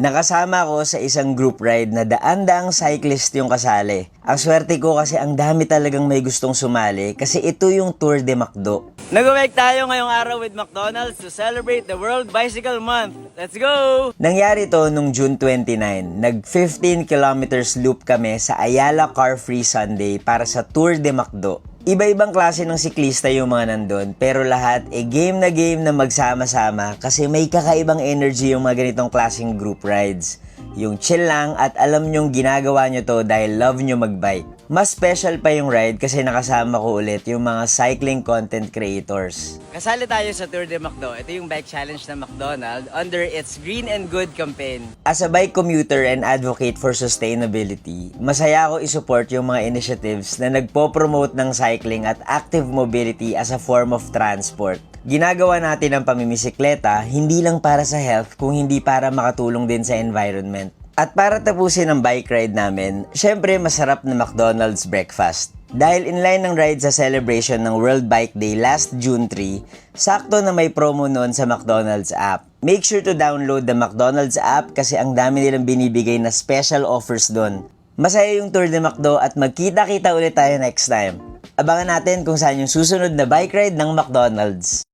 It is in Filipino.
Nakasama ko sa isang group ride na daan-daang cyclist yung kasali. Ang swerte ko kasi ang dami talagang may gustong sumali kasi ito yung Tour de Macdo. Nag-work tayo ngayong araw with McDonald's to celebrate the World Bicycle Month. Let's go! Nangyari to nung June 29. Nag 15 kilometers loop kami sa Ayala Car Free Sunday para sa Tour de Macdo. Iba-ibang klase ng siklista yung mga nandun, pero lahat e game na game na magsama-sama kasi may kakaibang energy yung mga ganitong klaseng group rides. Yung chill lang at alam nyong ginagawa nyo to dahil love nyo magbike. Mas special pa yung ride kasi nakasama ko ulit yung mga cycling content creators. Kasali tayo sa Tour de Macdo. Ito yung bike challenge ng McDonald under its Green and Good campaign. As a bike commuter and advocate for sustainability, masaya ako isupport yung mga initiatives na nagpo-promote ng cycling at active mobility as a form of transport. Ginagawa natin ang pamimisikleta hindi lang para sa health kung hindi para makatulong din sa environment. At para tapusin ang bike ride namin, syempre masarap na McDonald's breakfast. Dahil in line ng ride sa celebration ng World Bike Day last June 3, sakto na may promo noon sa McDonald's app. Make sure to download the McDonald's app kasi ang dami nilang binibigay na special offers doon. Masaya yung tour de McDo at magkita-kita ulit tayo next time. Abangan natin kung saan yung susunod na bike ride ng McDonald's.